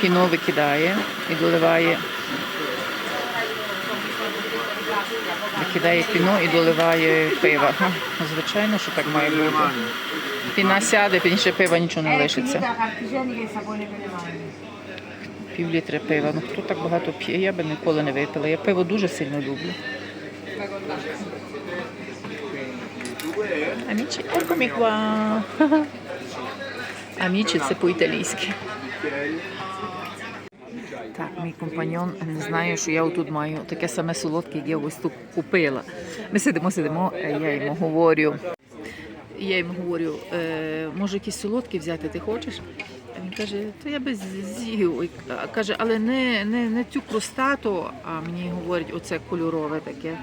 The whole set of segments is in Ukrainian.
Піно викидає і доливає. Викидає піно і доливає. Ага, Звичайно, що так має бути. Піна сяде, пізніше пива нічого не лишиться. Пів літри пива. Ну хто так багато п'є, я би ніколи не випила. Я пиво дуже сильно люблю. Амічі, eccomi. Амічі це по-італійськи. Так, мій компаньон не знає, що я отут маю таке саме солодке, як я ось тут купила. Ми сидимо, сидимо, а я йому говорю. Я йому говорю, е, може якісь солодкі взяти, ти хочеш? А він каже, то я би з'їв. Каже, але не, не, не цю простату, а мені говорять, оце кольорове таке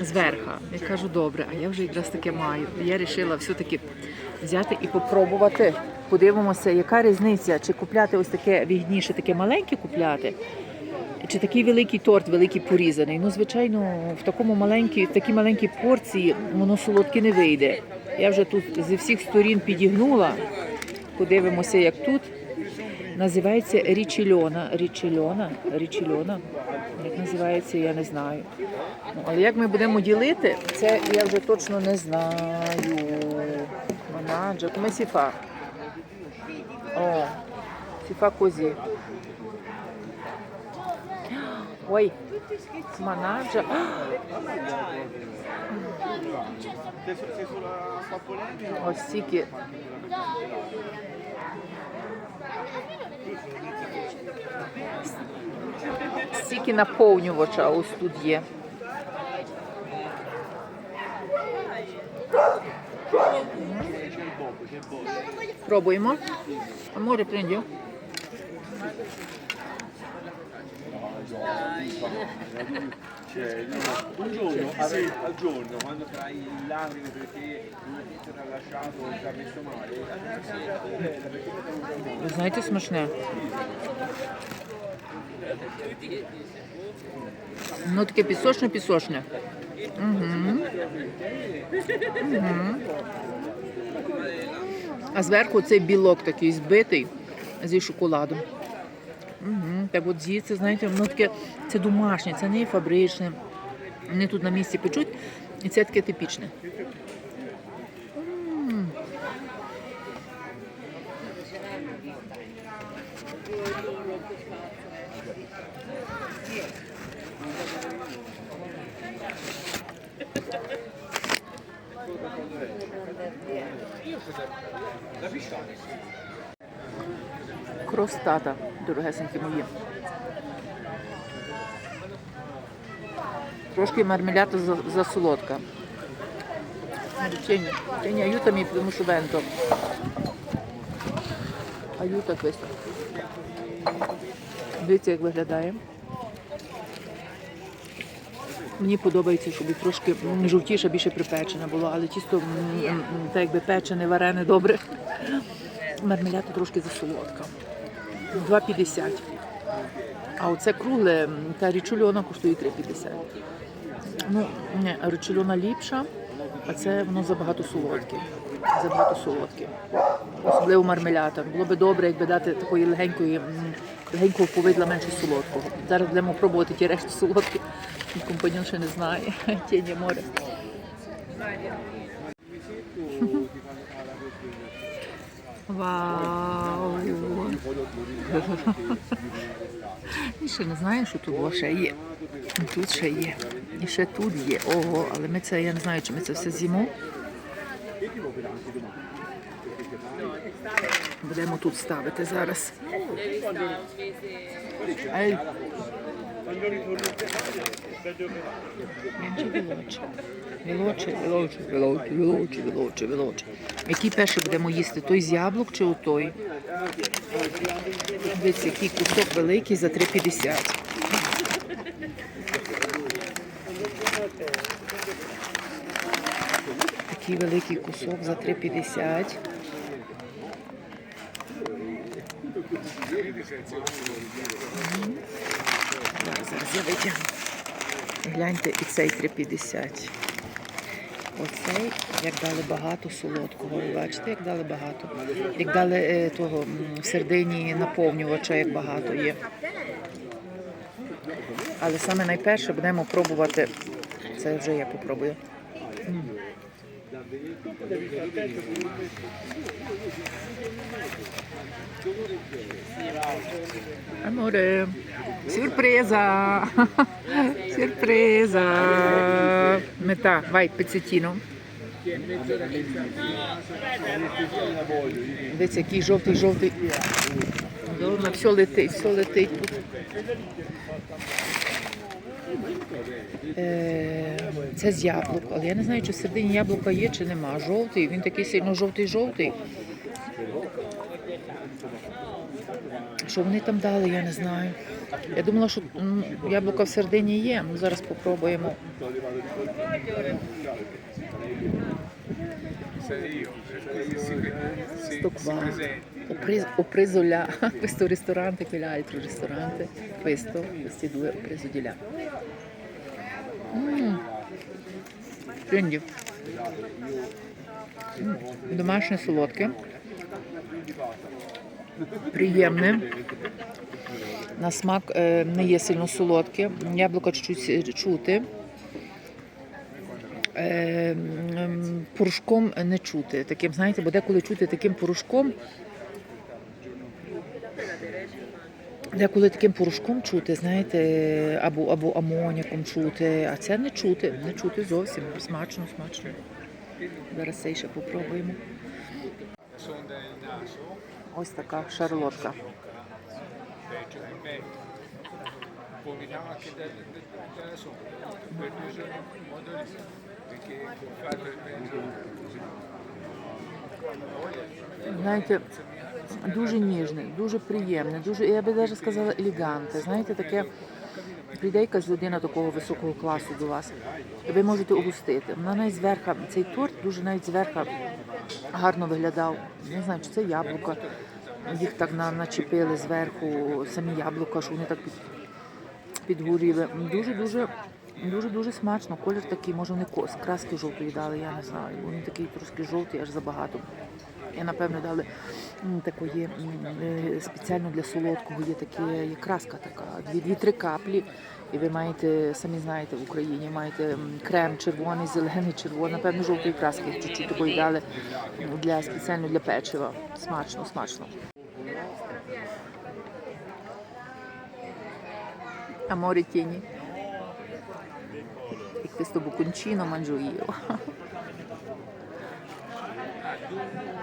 зверха. Я кажу, добре, а я вже якраз таке маю. Я вирішила все-таки взяти і попробувати. Подивимося, яка різниця, чи купляти ось таке вігніше, таке маленьке купляти, чи такий великий торт, великий порізаний. Ну, звичайно, в такому маленькій, в такій маленькій порції воно солодке не вийде. Я вже тут зі всіх сторін підігнула. Подивимося, як тут. Називається річільона. Річільона, річільона. Як називається, я не знаю. Ну, але як ми будемо ділити, це я вже точно не знаю. Si fa? О, fa così. Ой, манаджа. Ось стільки. Стільки наповнювача ось тут є. Пробуємо. А море прийде. Cioè, no, un giorno, ave- al giorno, quando fai lacrime perché una tizia ti ha lasciato o ti ha messo male, andare sempre a bella perché poi ti ha un Ви знаєте, смачне. Ну таке пісочне, пісочне. Угу. Угу. А зверху цей білок такий збитий зі шоколадом. Угу. Так от з'їсти, знаєте, воно таке, це домашнє, це не фабричне. Вони тут на місці печуть, і це таке типічне. Кростата, дорогесенькі мої. Трошки мармеляда за, за солодка. Тінь, тінь тому що венто. Aiuta questo. Дивіться, як виглядає. Мені подобається, щоб трошки жовтіше, більше припечене було, але м, так якби печене, варене добре. Мармеляда трошки засолодка. 2,50. А оце кругле, та річульона коштує 3,50. Ну, ні, річульона ліпша, а це воно забагато солодке. Забагато солодке. Особливо мармелята. Було би добре, якби дати такої легенької, легенького повидла менше солодкого. Зараз будемо пробувати ті решті солодкі. Компаньон ще не знає. Тіння море. Вау! І ще не знаю, що тут ще є. Тут ще є. І ще тут є. Ого, але ми це, я не знаю, чи ми це все з'їмо. Будемо тут ставити зараз. Ей. Велоче, велоче, велоче, велоче, велоче, велоче. Який перший будемо їсти? Той з яблук чи отой? Дивіться, який кусок великий за 3,50. Такий великий кусок за 3,50. Зараз, зараз я витягну. Гляньте, і цей 3,50. Оцей Як дали багато солодкого, ви бачите, як дали багато. Як дали е, того в середині наповнювача, як багато є. Але саме найперше будемо пробувати. Це вже я попробую. Amore, сюрприза! Сюрприза! Мета, vai, пецетіно. Дивіться, який жовтий, жовтий. Все летить, все летить Це з яблук, але я не знаю, чи в середині яблука є, чи нема. Жовтий, він такий сильно жовтий-жовтий. Що вони там дали, я не знаю. Я думала, що яблука в середині є. Ну, зараз спробуємо. Qua. Ho preso, là questo ristorante, quell'altro ristorante. Questo, questi due ho preso di là. Mm. Quindi м, домашнє солодке. Приємне. На смак е, не є сильно солодке. Яблука чуть-чуть чути. Е, Порошком не чути. Таким, знаєте, бо деколи чути таким порошком. Деколи таким порошком чути, знаєте, або, або амоняком чути, а це не чути, не чути зовсім. Смачно, смачно. Зараз цей ще попробуємо. Ось така шарлотка. peggio Знаєте, дуже ніжний, дуже приємний, дуже, я би навіть сказала, елегантне. Знаєте, таке прийде якась людина такого високого класу до вас, ви можете угостити. Вона навіть зверху, цей торт дуже навіть зверху гарно виглядав. Не знаю, чи це яблука. Їх так на- начепили зверху, самі яблука, що вони так під, підгоріли. Дуже дуже. Дуже дуже смачно. Колір такий, може вони краски жовтої дали, я не знаю. Бо він такий трошки жовтий, аж забагато. І напевно дали такої е, спеціально для солодкого є таке, є краска така, дві, дві-три каплі. І ви маєте, самі знаєте, в Україні маєте крем червоний, зелений, червоний, напевно, жовтої краски чуть-чуть такої дали для спеціально для печива. Смачно, смачно. Amore tieni. E questo bocconcino mangio io.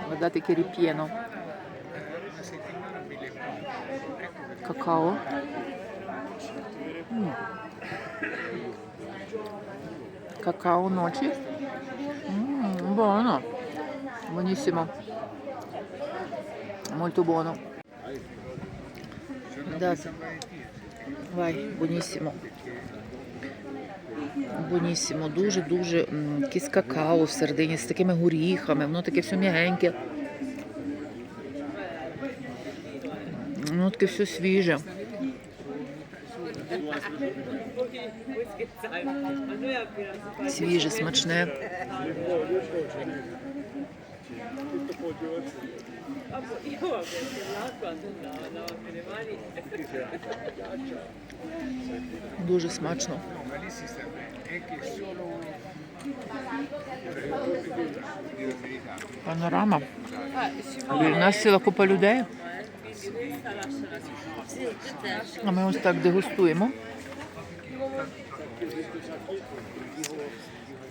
Guardate che ripieno. Cacao. Mm. Cacao noci. Mm, buono. Buonissimo. Molto buono. Guardate. Vai, buonissimo. Бонісімо, дуже-дуже м, якесь какао всередині з такими горіхами, воно таке все м'ягеньке. Воно таке все свіже. Свіже, смачне. Дуже смачно. ma lì si sta bene. È che solo Панорама. Біля нас ціла купа людей. А ми ось так дегустуємо.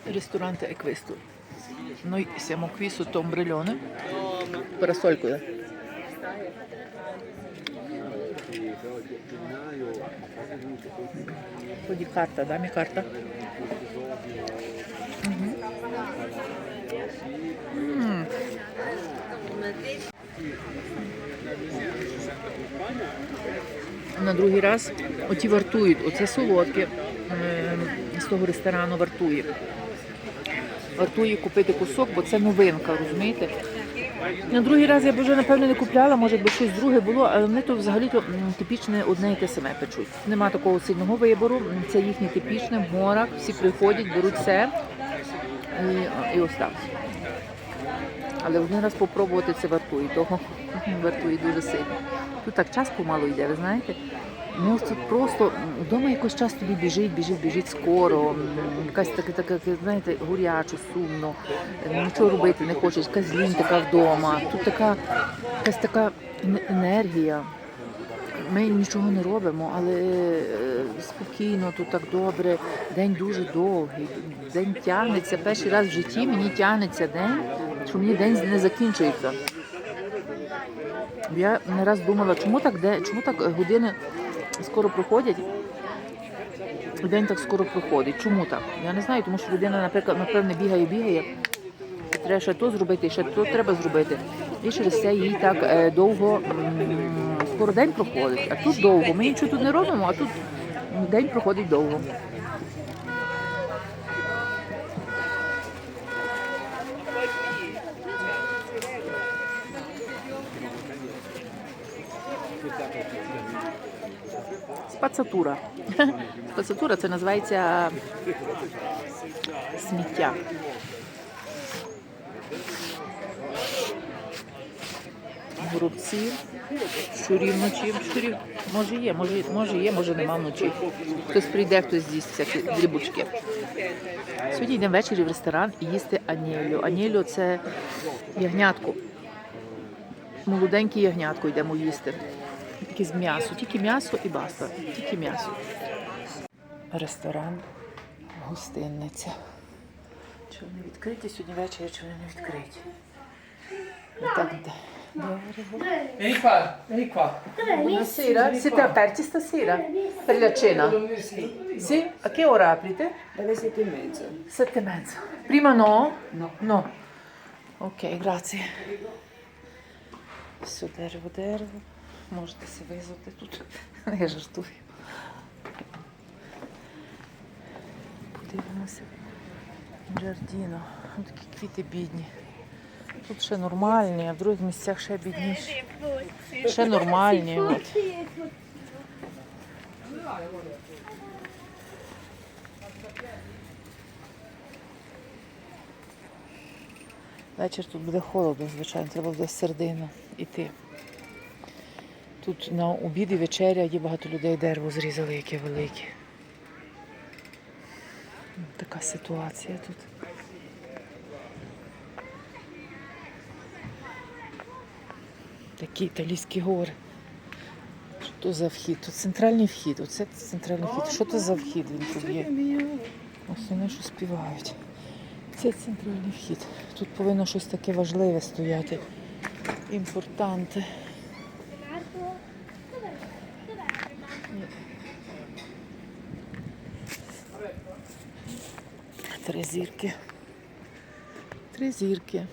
Ristorante è questo. Noi siamo qui sotto ombrellone. Parasольку, да? Тоді карта, да, мі карта? Мгм. На другий раз оті вартують, оце солодке е, з того ресторану вартує. Вартує купити кусок, бо це новинка, розумієте? На другий раз я б вже напевно не купляла, може би щось друге було, але вони то взагалі то типічне одне і те саме печуть. Нема такого сильного вибору. Це їхнє типічне, морак, всі приходять, беруть все. і, і остався. Але один раз попробувати це вартує того. Вартує дуже сильно. Тут так час помалу йде, ви знаєте? Ну тут просто вдома якось час тобі біжить, біжить, біжить скоро. Якась таке, таке, знаєте, гурячо, сумно, е, нічого робити не хочеш, якась лінь така вдома. Тут така якась така енергія. Ми нічого не робимо, але е, спокійно, тут так добре. День дуже довгий. День тягнеться. Перший раз в житті мені тягнеться день, що мені день не закінчується. Я не раз думала, чому так де, чому так години скоро проходять. День так скоро проходить. Чому так? Я не знаю, тому що людина, наприклад, напевне, бігає, бігає. Треба ще то зробити, ще то треба зробити. І через це їй так е, довго скоро день проходить. А тут довго. Ми нічого тут не робимо, а тут день проходить довго. Спацатура. Спацатура це називається сміття. Горобці, щурів вночі. Щурів може є, може, може є, може нема вночі. Хтось прийде, хтось з'їсть всякі дрібучки. Сьогодні йдемо ввечері в ресторан і їсти анєлю. Анєлю це ягнятко. Молоденьке ягнятко йдемо їсти. Тільки з м'ясо, тільки м'ясо і баста. Тільки м'ясо. Ресторан, гостинниця. Чи вони відкриті сьогодні ввечері, чи вони не відкриті? Так, де? Vieni qua, vieni qua. Buonasera, siete aperti stasera per la cena? Sì? A che ora aprite? Dalle sette e mezzo. Sette e mezzo. Prima no? No. No. Ok, grazie. Все дерево, дерево. Можете себе визвати тут. Я жартую. Подивимося. Джардіно. Ось такі квіти бідні. Тут ще нормальні, а в других місцях ще бідніші. Ще нормальні. От. Вечір тут буде холодно, звичайно, треба буде середину йти. Тут на обід і вечеря є багато людей дерево зрізали, яке велике. Така ситуація тут. Такі італійські гори. Що то за вхід? Тут центральний вхід. Оце центральний вхід. Що то за вхід він тут є? Ось вони що співають. Це центральний вхід. Тут повинно щось таке важливе стояти. Імпортанте. Ні. Три зірки. Три зірки.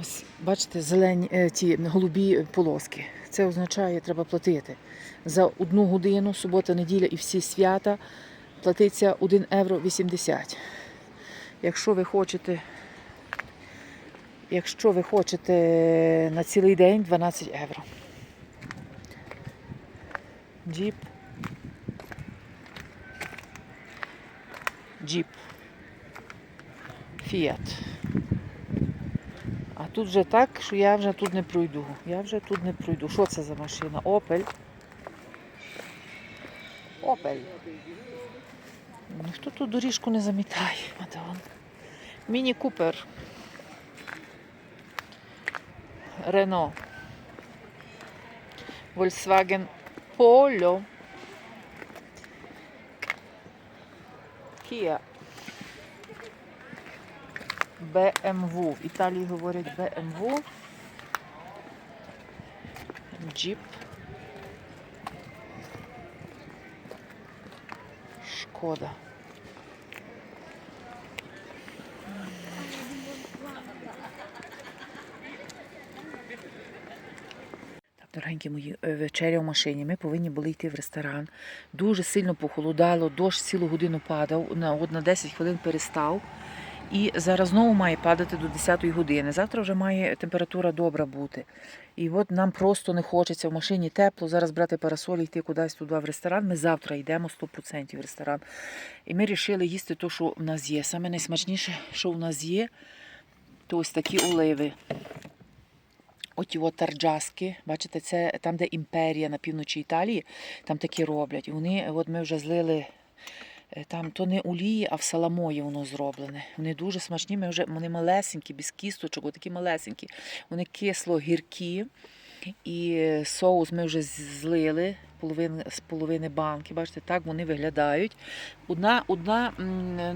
Ось, бачите, зелені е, ті голубі полоски. Це означає, треба платити. За одну годину, субота, неділя і всі свята платиться 1 євро 80. Якщо ви хочете, якщо ви хочете на цілий день 12 євро. Джіп. Джіп. Фіат. А тут вже так, що я вже тут не пройду. Я вже тут не пройду. Що це за машина? Опель. Опель. Ніхто тут доріжку не замітає, Мадон. Міні Купер. Рено. Volkswagen Polo. Kia. BMW. В Італії говорять BMW. Jeep. Шкода. Дорогенькі мої, е, вечеря в машині. Ми повинні були йти в ресторан. Дуже сильно похолодало, дощ цілу годину падав, на 10 хвилин перестав. І зараз знову має падати до 10 години. Завтра вже має температура добра бути. І от нам просто не хочеться в машині тепло. Зараз брати парасоль йти кудись туди в ресторан. Ми завтра йдемо 100% в ресторан. І ми вирішили їсти те, що в нас є. Саме найсмачніше, що в нас є, то ось такі оливи. Оті от тарджаски, бачите, це там, де імперія на півночі Італії, там такі роблять. Вони, от ми вже злили там то не олії, а в саламої воно зроблене. Вони дуже смачні, ми вже вони малесенькі, без кісточок, отакі малесенькі. Вони кисло гіркі. І соус ми вже злили половин, з половини банки. Бачите, так вони виглядають. Одна, одна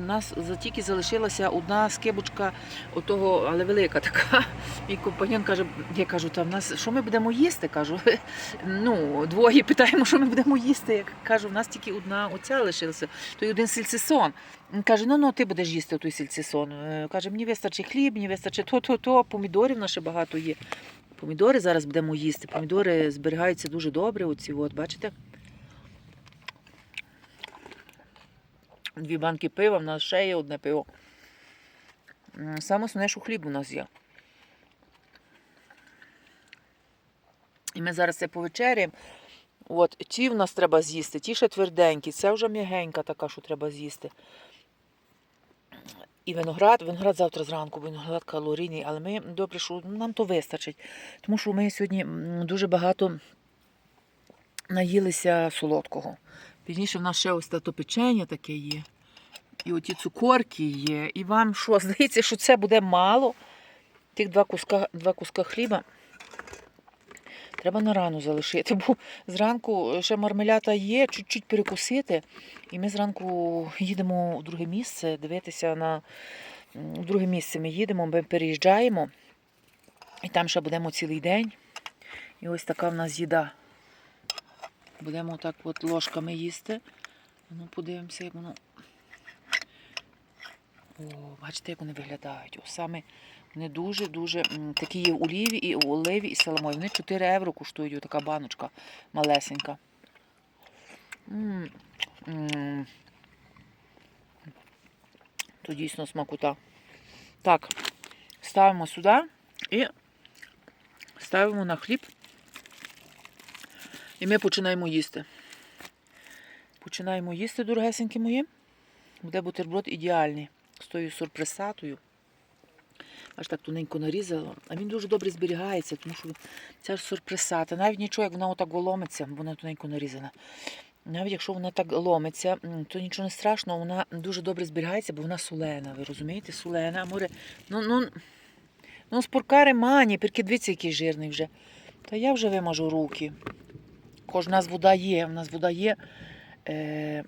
нас тільки залишилася одна скибочка отого, але велика така. Мій компаньон каже, я кажу, та в нас що ми будемо їсти? Кажу, ну, двоє питаємо, що ми будемо їсти. Я кажу, в нас тільки одна оця лишилася, то й один сільцисон. Він каже, ну ну ти будеш їсти той сільцисон. Е, Каже, мені вистачить хліб, мені вистачить то, то, то, помідорів наше багато є. Помідори зараз будемо їсти. Помідори зберігаються дуже добре. Оці, от, бачите? Дві банки пива, в нас ще є одне пиво. Саме основне, що хліб у нас є. І ми зараз це повечеряємо. От, ті в нас треба з'їсти, ті ще тверденькі, це вже м'ягенька така, що треба з'їсти. І виноград, виноград завтра зранку, виноград калорійний, але ми добре, що нам то вистачить. Тому що ми сьогодні дуже багато наїлися солодкого. Пізніше в нас ще ось тато печення таке є. І оті цукорки є. І вам що, здається, що це буде мало? Тих два куска, два куска хліба. Треба на рану залишити, бо зранку ще мармелята є, чуть-чуть перекусити. І ми зранку їдемо у друге місце, дивитися на у друге місце. Ми їдемо, ми переїжджаємо, і там ще будемо цілий день. І ось така в нас їда. Будемо так от ложками їсти. Ну, подивимося, як воно. О, бачите, як вони виглядають. О, саме вони дуже-дуже такі є в оліві і оливі і саламої. Вони 4 євро коштують така баночка малесенька. М. То дійсно смакота. Так, ставимо сюди і ставимо на хліб. І ми починаємо їсти. Починаємо їсти, дорогесенькі мої. Буде бутерброд ідеальний з тою сюрпресатою. Аж так тоненько нарізала. А він дуже добре зберігається, тому що ця ж сюрпресата. Навіть нічого, як вона отак ломиться, вона тоненько нарізана. Навіть якщо вона так ломиться, то нічого не страшного, вона дуже добре зберігається, бо вона солена. Ви розумієте? Солена. Море. Ну, ну, ну споркари мані, перки дивіться, який жирний вже. Та я вже вимажу руки. Кож нас вода є, у нас вода є. Е,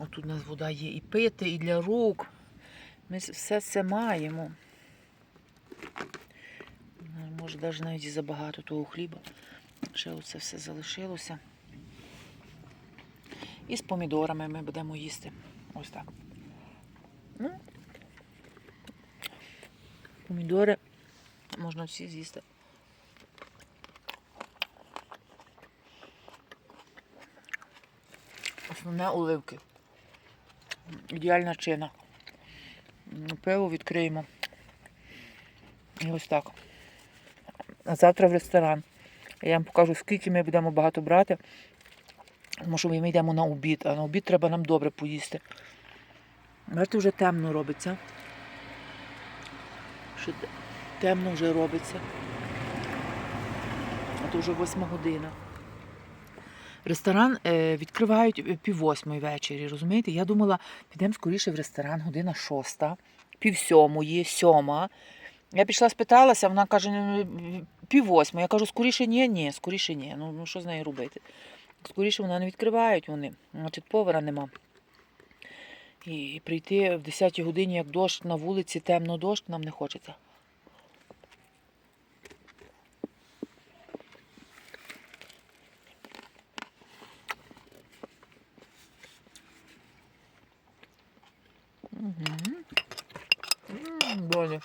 отут у нас вода є і пити, і для рук. Ми все це маємо. Ну, Може, навіть навіть забагато того хліба. Ще оце все залишилося. І з помідорами ми будемо їсти. Ось так. Ну, помідори можна всі з'їсти. Основне оливки. Ідеальна чина. Пиво відкриємо. І ось так. А завтра в ресторан. Я вам покажу, скільки ми будемо багато брати. Тому що ми йдемо на обід, а на обід треба нам добре поїсти. Бачите, вже темно робиться. Ще темно вже робиться. А то вже восьма година. Ресторан е, відкривають е, пів восьмої ввечері, розумієте? Я думала, підемо скоріше в ресторан, година шоста, пів сьомої, сьома. Я пішла спиталася, вона каже, ну, пів восьма. Я кажу, скоріше ні, ні, скоріше ні. Ну ну що з нею робити? Скоріше вона не відкривають вони, значить, повара нема. І прийти в 10 годині, як дощ на вулиці, темно дощ, нам не хочеться. Угу. М -м, болі.